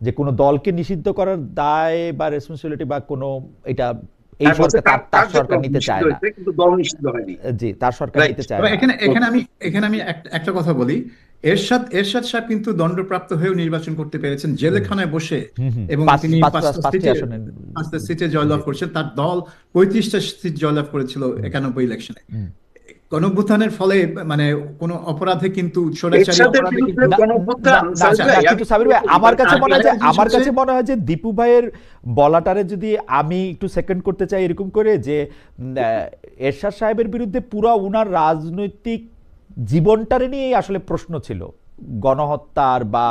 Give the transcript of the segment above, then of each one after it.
যে কোনো দলকে নিষিদ্ধ করার দায় বা রেসপন্সিবিলিটি বা কোনো এটা এই হ্যাঁ, সরকার তার- সরকার নিতে চায় না। কিন্তু দল নিষিদ্ধ হয়নি। জি তার সরকার নিতে চায় না। এখানে এখানে আমি এখানে আমি একটা কথা বলি। এরশাদ এরশাদ সাহেব কিন্তু দণ্ডপ্রাপ্ত হয়েও নির্বাচন করতে পেরেছেন। জেলখানায় বসে। এবং তিনি পাঁচটা সিটে জয়লাভ করেছেন। তার দল পঁয়ত্রিশটা সিট জয়লাভ করেছিল একানব্বই ইলেকশনে হুম। গণঅভ্যুত্থানের ফলে মানে কোনো অপরাধে কিন্তু আমার কাছে মনে হয় আমার কাছে মনে হয় যে দীপু ভাইয়ের বলাটারে যদি আমি একটু সেকেন্ড করতে চাই এরকম করে যে এরশাদ সাহেবের বিরুদ্ধে পুরো উনার রাজনৈতিক জীবনটারে নিয়েই আসলে প্রশ্ন ছিল গণহত্যার বা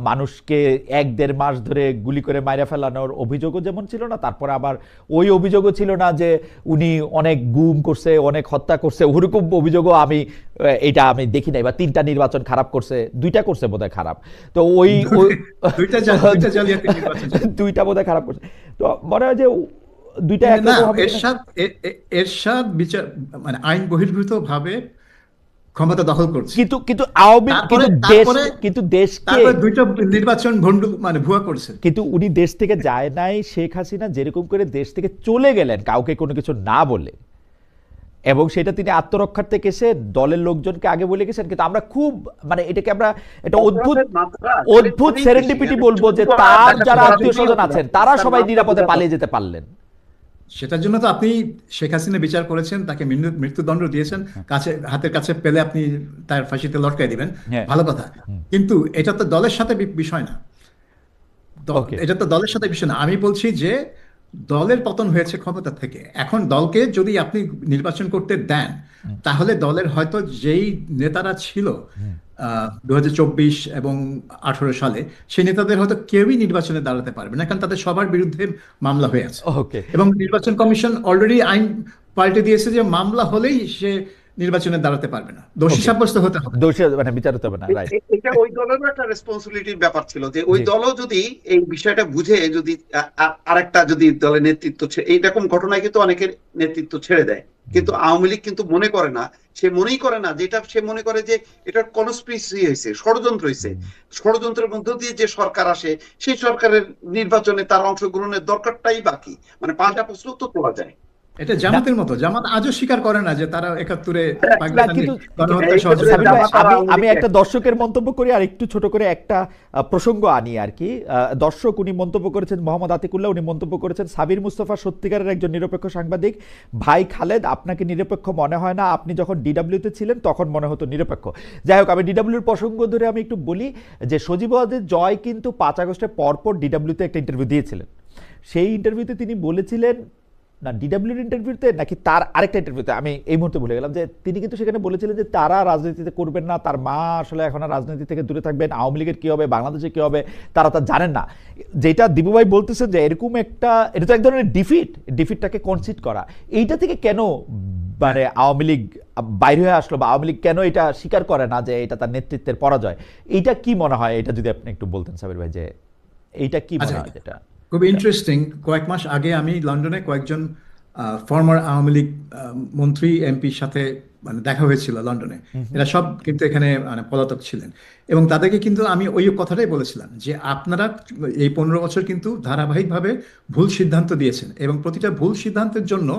মানুষকে এক দেড় মাস ধরে গুলি করে মাইরা ফেলানোর অভিযোগও যেমন ছিল না তারপরে আবার ওই অভিযোগও ছিল না যে উনি অনেক গুম করছে অনেক হত্যা করছে ওরকম অভিযোগও আমি এটা আমি দেখি নাই বা তিনটা নির্বাচন খারাপ করছে দুইটা করছে বোধহয় খারাপ তো ওই দুইটা বোধহয় খারাপ করছে তো মনে হয় যে দুইটা? এরশাদ এরশাদ বিচার মানে আইন বহির্ভূত ভাবে ক্ষমতা দখল করছে। কিন্তু কিন্তু আওয়ামী কিন্তু দেশ কিন্তু দেশকে তারপরে দুইটা নির্বাচন ভণ্ডুল মানে ভুয়া করছে। কিন্তু উনি দেশ থেকে যায় নাই শেখ হাসিনা যেরকম করে দেশ থেকে চলে গেলেন কাউকে কোনো কিছু না বলে। এবং সেটা তিনি আত্মরক্ষার্থে এসে দলের লোকজনকে আগে বলে গেছেন। কিন্তু আমরা খুব মানে এটাকে আমরা এটা অদ্ভুত অদ্ভুত সেরেন্ডিপিটি বলব যে তার যারা আত্মীয় স্বজন আছেন তারা সবাই নিরাপদে পালিয়ে যেতে পারলেন। সেটার জন্য তো আপনি শেখ হাসিনা বিচার করেছেন তাকে মৃত্যুদণ্ড দিয়েছেন কাছে হাতের কাছে পেলে আপনি তার ফাঁসিতে লটকাই দিবেন। হ্যাঁ। ভালো কথা। কিন্তু এটা তো দলের সাথে বিষয় না। এটা তো দলের সাথে বিষয় না। আমি বলছি যে দলের পতন হয়েছে ক্ষমতা থেকে। এখন দলকে যদি আপনি নির্বাচন করতে দেন তাহলে দলের হয়তো যেই নেতারা ছিল দু হাজার চব্বিশ এবং আঠারো সালে সেই নেতাদের হয়তো কেউই নির্বাচনে দাঁড়াতে পারবে না কারণ তাদের সবার বিরুদ্ধে মামলা হয়ে আছে। এবং নির্বাচন কমিশন অলরেডি আইন পাল্টে দিয়েছে যে মামলা হলেই সে নির্বাচনে দাঁড়াতে পারবে না। দোষী সাব্যস্ত হতে হবে। দোষী মানে বিচার হতে হবে না এটা ওই দলেরও একটা রেসপন্সিবিলিটির ব্যাপার ছিল যে ওই দলও যদি এই বিষয়টা বুঝে যদি আরেকটা যদি দলের নেতৃত্ব এইরকম ঘটনায় কিন্তু অনেকের নেতৃত্ব ছেড়ে দেয়। কিন্তু আওয়ামী লীগ কিন্তু মনে করে না, সে মনেই করে না, যেটা সে মনে করে যে এটা কনস্পিরেসি হয়েছে, ষড়যন্ত্র হয়েছে। ষড়যন্ত্রের মধ্য দিয়ে যে সরকার আসে, সেই সরকারের নির্বাচনে তার অংশগ্রহণের দরকারটাই বাকি। মানে পাল্টা প্রশ্ন তো তোলা যায়। এটা জামাতের মতো। জামাত আজও স্বীকার করে না যে তারা একাত্তরে ভাই, আমি একটা দর্শকের মন্তব্য করি আর একটু ছোট করে একটা প্রসঙ্গ আনি আর কি। আহ, দর্শক উনি মন্তব্য করেছেন মোহাম্মদ আতিকুল্লাহ উনি মন্তব্য করেছেন সাবির মুস্তফা সত্যিকারের একজন নিরপেক্ষ সাংবাদিক। ভাই খালেদ আপনাকে নিরপেক্ষ মনে হয় না আপনি যখন ডিডাব্লিউতে ছিলেন তখন মনে হতো নিরপেক্ষ। যাই হোক আমি ডিডাব্লিউর প্রসঙ্গ ধরে আমি একটু বলি যে সজীব জয় কিন্তু পাঁচ আগস্টের পরপর ডিডাব্লিউতে একটা ইন্টারভিউ দিয়েছিলেন। সেই ইন্টারভিউতে তিনি বলেছিলেন না ডিডাব্লিউর ইন্টারভিউতে নাকি তার আরেকটা ইন্টারভিউতে আমি এই মুহূর্তে ভুলে গেলাম যে তিনি কিন্তু সেখানে বলেছিলেন যে তারা রাজনীতিতে করবেন না তার মা আসলে এখন আর রাজনীতি থেকে দূরে থাকবেন আওয়ামী লীগের কী হবে বাংলাদেশে কী হবে তারা তা জানেন না। যেটা দিবুভাই বলতেছেন যে এরকম একটা এটা তো এক ধরনের ডিফিট ডিফিটটাকে কনসিড করা। এইটা থেকে কেন মানে আওয়ামী লীগ বাইরে হয়ে আসলো বা আওয়ামী লীগ কেন এটা স্বীকার করে না যে এটা তার নেতৃত্বের পরাজয়? এইটা কি মনে হয়? এটা যদি আপনি একটু বলতেন সাবির ভাই যে এইটা কি মনে আচ্ছা, হয় যেটা? খুব ইন্টারেস্টিং কয়েক মাস আগে আমি লন্ডনে কয়েকজন ফর্মার আওয়ামী লীগ মন্ত্রী এমপির সাথে মানে দেখা হয়েছিল লন্ডনে। এরা সব কিন্তু এখানে মানে পলাতক ছিলেন। এবং তাদেরকে কিন্তু আমি ওই কথাটাই বলেছিলাম যে আপনারা এই পনেরো বছর কিন্তু ধারাবাহিকভাবে ভুল সিদ্ধান্ত দিয়েছেন এবং প্রতিটা ভুল সিদ্ধান্তের জন্য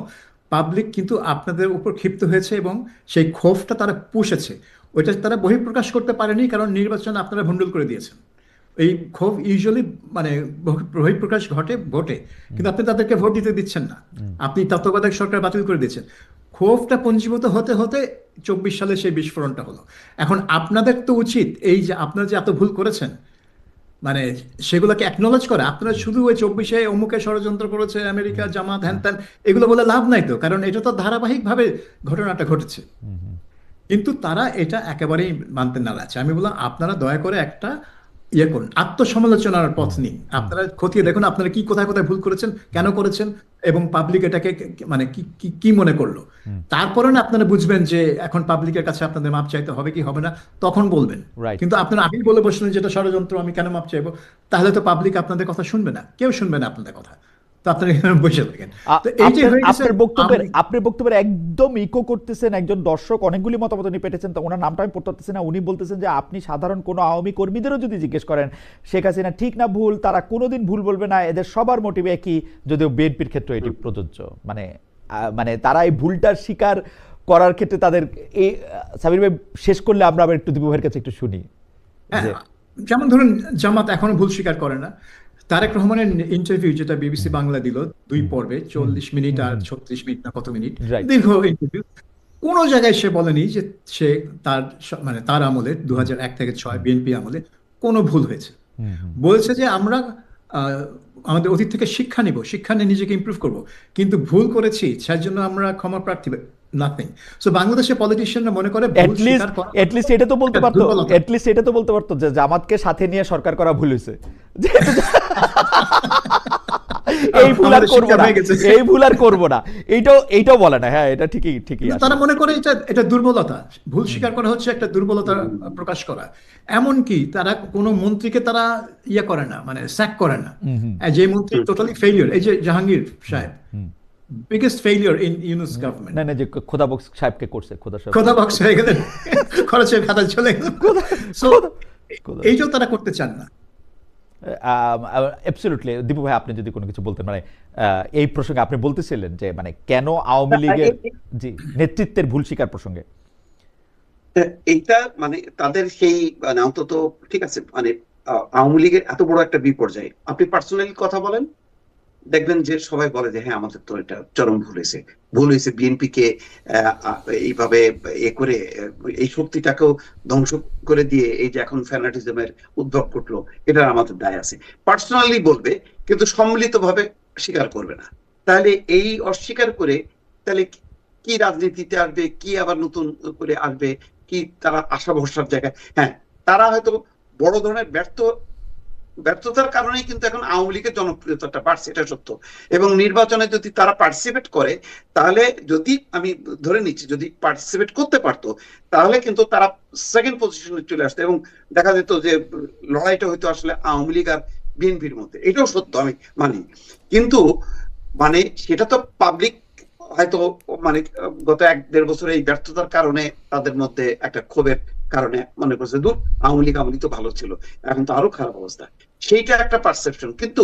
পাবলিক কিন্তু আপনাদের উপর ক্ষিপ্ত হয়েছে এবং সেই ক্ষোভটা তারা পুষেছে। ওইটা তারা বহিঃপ্রকাশ করতে পারেনি কারণ নির্বাচন আপনারা ভণ্ডুল করে দিয়েছেন। এই ক্ষোভ ইউজুয়ালি মানে বহি- বহিঃপ্রকাশ ঘটে ভোটে কিন্তু আপনি তাদেরকে ভোট দিতে দিচ্ছেন না। আপনি তত্ত্বাবধায়ক সরকার বাতিল করে দিচ্ছেন ক্ষোভটা পঞ্জীভূত হতে হতে চব্বিশ সালে সেই বিস্ফোরণটা হলো। এখন আপনাদের তো উচিত এই যে আপনারা যে এত ভুল করেছেন মানে সেগুলোকে অ্যাকনোলেজ করে। আপনারা শুধু ওই চব্বিশে অমুকে ষড়যন্ত্র করেছে আমেরিকা জামাত হ্যান ত্যান এগুলো বলে লাভ নাই তো কারণ এটা তো ধারাবাহিকভাবে ঘটনাটা ঘটেছে। কিন্তু তারা এটা একেবারেই মানতে নারাজ। আমি বললাম আপনারা দয়া করে একটা ইয়ে করুন আত্মসমালোচনার পথ নিন। আপনারা খতিয়ে দেখুন আপনারা কি কোথায় কোথায় ভুল করেছেন কেন করেছেন এবং পাবলিক এটাকে মানে কি কি- মনে করল? তারপরে না আপনারা বুঝবেন যে এখন পাবলিকের কাছে আপনাদের মাপ চাইতে হবে কি হবে না তখন বলবেন। কিন্তু আপনারা আমি বলে বসলেন যেটা ষড়যন্ত্র আমি কেন মাপ চাইব? তাহলে তো পাবলিক আপনাদের কথা শুনবে না কেউ শুনবে না আপনাদের কথা। আপনারা এখানে বসে থাকেন। আ- তো এই যে আপনার গেছে আপনার বক্তব্যের আপনার বক্তব্যের একদম ইকো করতেছেন একজন দর্শক অনেকগুলি মতামত উনি পেটেছেন তো ওনার নামটা আমি পড়তে পারতেছি না। উনি বলতেছেন যে আপনি সাধারণ কোনো আওয়ামী কর্মীদেরও যদি জিজ্ঞেস করেন শেখ হাসিনা ঠিক না ভুল তারা কোনোদিন ভুল বলবে না এদের সবার মোটিভ একই যদিও বিএনপির ক্ষেত্রে এটি প্রযোজ্য। মানে মানে তারা এই ভুলটার শিকার করার ক্ষেত্রে তাদের এই সাবির ভাই শেষ করলে আমরা আবার একটু দিবু ভাইয়ের কাছে একটু শুনি। হ্যাঁ, যেমন ধরুন জামাত এখনও ভুল স্বীকার করে না। তারেক রহমানের ইন্টারভিউ যেটা বিবিসি বাংলা দিল দুই পর্বে চল্লিশ মিনিট আর ছত্রিশ মিনিট না কত মিনিট দীর্ঘ ইন্টারভিউ কোনো জায়গায় সে বলেনি যে সে তার মানে তার আমলে দু এক থেকে ছয় বিএনপি আমলে কোনো ভুল হয়েছে। বলছে যে আমরা আহ, আমাদের অতীত থেকে শিক্ষা নিব শিক্ষা নিয়ে নিজেকে ইমপ্রুভ করব। কিন্তু ভুল করেছি সেই জন্য আমরা ক্ষমা প্রার্থী নাথিং সো বাংলাদেশের পলিটিশিয়ানরা মনে করে অ্যাটলিস্ট করা অ্যাটলিস্ট এটা তো বলতে পারতো। দুর্বলতা। অ্যাটলিস্ট এটা তো বলতে পারতো যে জামাতকে সাথে নিয়ে সরকার করা ভুল হয়েছে। এই ভুল আর করব না। এই ভুল আর করব না। এইটাও এইটাও বলে না। হ্যাঁ এটা ঠিকই ঠিকই তারা মনে করে এটা এটা দুর্বলতা। ভুল স্বীকার করা হচ্ছে একটা দুর্বলতা প্রকাশ করা। এমনকি তারা কোনো মন্ত্রীকে তারা ইয়ে করে না মানে স্যাক করে না। যে মন্ত্রী টোটালি ফেলিয়র এই যে জাহাঙ্গীর সাহেব। Biggest failure in Yunus government না না যে খোদা বক্স সাহেবকে করছে খোদা সাহেব। খোদা বক্স হয়ে গেলেন। খরচের খাতা চলে গেল So, খোদা। এইটাও তারা করতে চান না। অ্যাবসলিউটলি দীপু ভাই আপনি যদি কোনো কিছু বলতেন মানে এই প্রসঙ্গে আপনি বলতেছিলেন যে মানে কেন আওয়ামী লীগের জি নেতৃত্বের ভুল স্বীকার প্রসঙ্গে। এইটা মানে তাদের সেই মানে অন্তত ঠিক আছে মানে আহ, আওয়ামী লীগের এত বড় একটা বিপর্যয়। আপনি পার্সোনালি কথা বলেন? দেখবেন যে সবাই বলে যে হ্যাঁ আমাদের তো এটা চরম ভুল হয়েছে। ভুল হয়েছে বিএনপি কে এইভাবে এ করে এই শক্তিটাকেও ধ্বংস করে দিয়ে এই যে এখন ফ্যানাটিজমের উদ্ভব ঘটলো, এটা আমাদের দায় আছে। পার্সোনালি বলবে, কিন্তু সম্মিলিতভাবে স্বীকার করবে না। তাহলে এই অস্বীকার করে, তাহলে কি রাজনীতিতে আসবে, কি আবার নতুন করে আসবে, কি তারা আশা ভরসার জায়গায়? হ্যাঁ তারা হয়তো বড় ধরনের ব্যর্থ ব্যর্থতার কারণেই কিন্তু এখন আওয়ামী লীগের জনপ্রিয়তাটা বাড়ছে, এটা সত্য। এবং নির্বাচনে যদি তারা পার্টিসিপেট করে, তাহলে যদি আমি ধরে নিচ্ছি, যদি পার্টিসিপেট করতে পারতো, তাহলে কিন্তু তারা সেকেন্ড পজিশনে চলে আসতো। এবং দেখা যেত যে লড়াইটা হয়তো আসলে আওয়ামী লীগ আর বিএনপির মধ্যে। এটাও সত্য, আমি মানি। কিন্তু মানে সেটা তো পাবলিক হয়তো মানে গত এক দেড় বছরে এই ব্যর্থতার কারণে তাদের মধ্যে একটা ক্ষোভের কারণে মনে করছে দূর আওয়ামী লীগ, আওয়ামী তো ভালো ছিল, এখন তো আরও খারাপ অবস্থা। সেইটা একটা পারসেপশন কিন্তু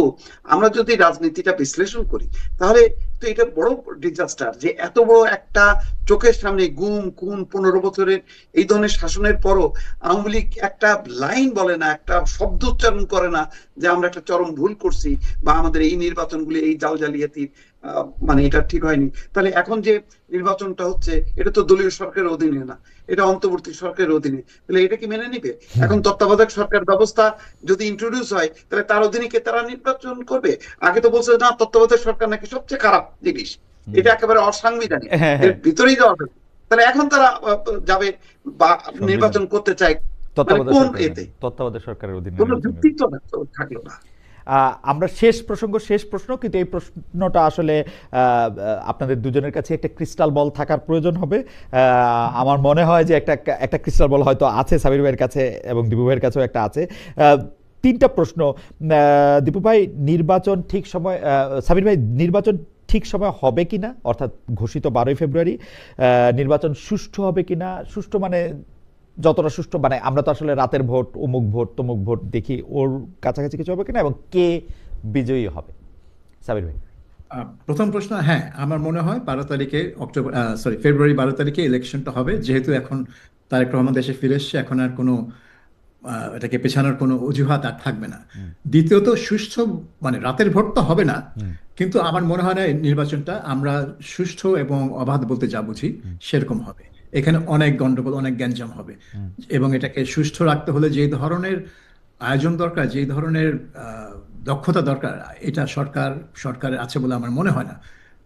আমরা যদি রাজনীতিটা বিশ্লেষণ করি, তাহলে তো এটা বড় ডিজাস্টার যে এত বড় একটা চোখের সামনে গুম, খুন পনেরো বছরের এই ধরনের শাসনের পরও আওয়ামী লীগ একটা লাইন বলে না, একটা শব্দ উচ্চারণ করে না যে আমরা একটা চরম ভুল করছি বা আমাদের এই নির্বাচনগুলি, এই জাল জালিয়াতির মানে এটা ঠিক হয়নি। তাহলে এখন যে নির্বাচনটা হচ্ছে, এটা তো দলীয় সরকারের অধীনে না। এটা অন্তর্বর্তী সরকারের অধীনে। তাহলে এটা কি মেনে নিবে? এখন তত্ত্বাবধায়ক সরকার ব্যবস্থা যদি ইন্ট্রোডিউস হয় তাহলে তার অধীনে কে তারা নির্বাচন করবে? আগে তো বলছে না তত্ত্বাবধায়ক সরকার নাকি সবচেয়ে খারাপ জিনিস। এটা একেবারে অসাংবিধানিক। হ্যাঁ, এর হ্যাঁ। ভিতরেই যাওয়া। তাহলে এখন তারা যাবে বা নির্বাচন করতে চায়। তত্ত্বাবধায়ক সরকারের- এতে? তত্ত্বাবধায়ক সরকারের অধীনে কোনো যুক্তি তো থাকল না। আমরা শেষ প্রসঙ্গ, শেষ প্রশ্ন, কিন্তু এই প্রশ্নটা আসলে আপনাদের দুজনের কাছে একটা ক্রিস্টাল বল থাকার প্রয়োজন হবে। আমার মনে হয় যে একটা একটা ক্রিস্টাল বল হয়তো আছে, সাবির ভাইয়ের কাছে এবং দীপু ভাইয়ের কাছেও একটা আছে। তিনটা প্রশ্ন। দীপু ভাই, নির্বাচন ঠিক সময় সাবির ভাই, নির্বাচন ঠিক সময় হবে কিনা? অর্থাৎ ঘোষিত বারোই ফেব্রুয়ারি। নির্বাচন সুষ্ঠু হবে কিনা? সুষ্ঠু মানে যতটা সুষ্ঠু মানে আমরা তো আসলে রাতের ভোট অমুক ভোট তমুক ভোট দেখি ওর কাছাকাছি কিছু হবে কিনা এবং কে বিজয়ী হবে? সাবির ভাই। প্রথম প্রশ্ন হ্যাঁ আমার মনে হয় বারো তারিখে অক্টোবর সরি ফেব্রুয়ারি বারো তারিখে ইলেকশনটা হবে। যেহেতু এখন তারেক রহমান দেশে ফিরে এসছে এখন আর কোনো এটাকে পেছানোর কোনো অজুহাত আর থাকবে না। দ্বিতীয়ত সুষ্ঠু মানে রাতের ভোট তো হবে না কিন্তু আমার মনে হয় না নির্বাচনটা আমরা সুষ্ঠু এবং অবাধ বলতে যা বুঝি সেরকম হবে। এখানে অনেক গন্ডগোল অনেক গ্যাঞ্জাম হবে। এবং এটাকে সুস্থ রাখতে হলে যে ধরনের আয়োজন দরকার যে ধরনের দক্ষতা দরকার এটা সরকার সরকারের আছে বলে আমার মনে হয় না।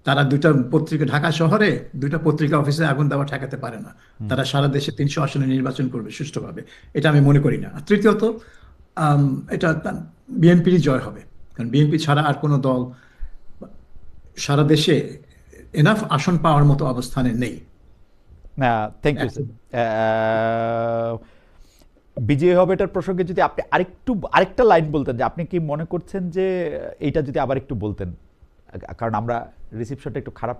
তারা দুটা পত্রিকা ঢাকা শহরে দুটা পত্রিকা অফিসে আগুন দেওয়া ঠেকাতে পারে না। তারা সারা দেশে তিনশো আসনে নির্বাচন করবে সুষ্ঠুভাবে। এটা আমি মনে করি না। আর তৃতীয়ত এটা বিএনপিরই জয় হবে। কারণ বিএনপি ছাড়া আর কোনো দল সারা দেশে এনাফ আসন পাওয়ার মতো অবস্থানে নেই। থ্যাংক ইউ বিজয় হবে এটার প্রসঙ্গে যদি আপনি আরেকটু আরেকটা লাইন বলতেন যে আপনি কি মনে করছেন যে এইটা যদি আবার একটু বলতেন? কারণ আমরা রিসিপশনটা একটু খারাপ